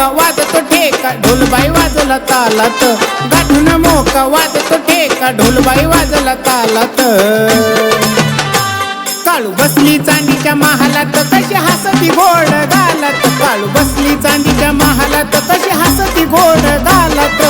मोका वाजतो ठेका ढोलबाई वाजला तालात. गाठून मोका वाजतो ठेका ढोलबाई वाजला तालात. काळू बसली चांदीच्या महालात कशी हसती गोड घालत काळू बसली चांदीच्या महालात कशी हसती गोड घालत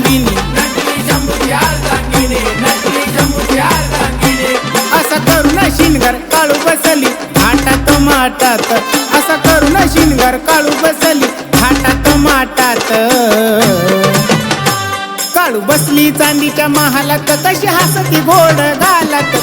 अर्धांगिनी नटली शंभूची अर्धांगिनी नटली शंभूची अर्धांगिनी असं करून शिनगर काळू बसली हाटात माटात. असं करून शिनगर काळू बसली हाटात माटात. काळू बसली चांदीच्या महालात कशी हसती घोड घालत.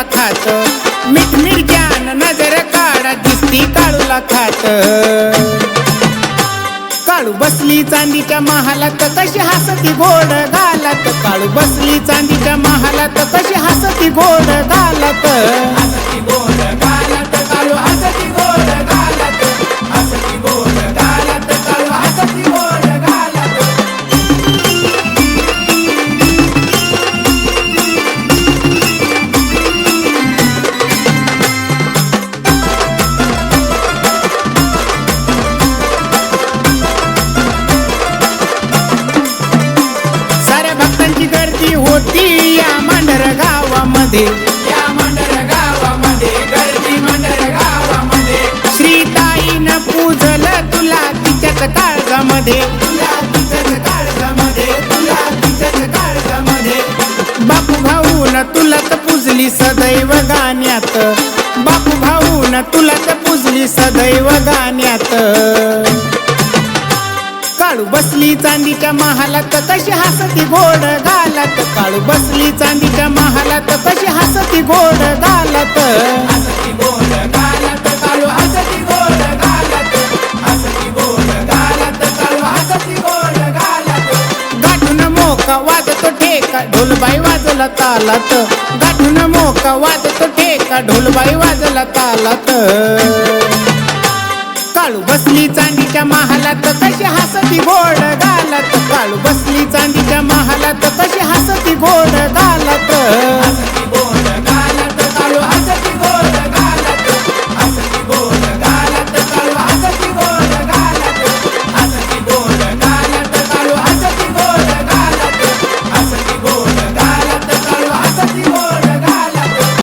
काळूला खात. मीठ मिरच्यान नजर काढा दिसती काळूला खात. काळू बसली चांदीच्या महालात कशी हसती गोड घालत. काळू बसली चांदीच्या महालात कशी हसती गोड घालत. गावामध्ये या मांढर गावामध्ये गर्दी मांढर गावामध्ये श्रीताईनं पूजलं तुला तिच्याच काळजामध्ये. तुला तिच्याच काळजामध्ये तुला तिच्याच काळजामध्ये. बापू भाऊन तुला तर पूजली सदैव गाण्यात. बापू भाऊन तुला तर पूजली सदैव गाण्यात. काळू बसली चांदीच्या महालात कशी हसती गोड घालत. काळू बसली चांदीच्या महालात कशी हसती गोड घालत. काळू गाठून मोका वाजतो ठेका ढोलबाई वाजला तालात. गाठून मोका वाजतो ठेका ढोलबाई वाजला तालात. काळू बसली चांदीच्या महालात कशी हसती घोड घालत? काळू बसली चांदीच्या महालात कशी हसती घोड घालत?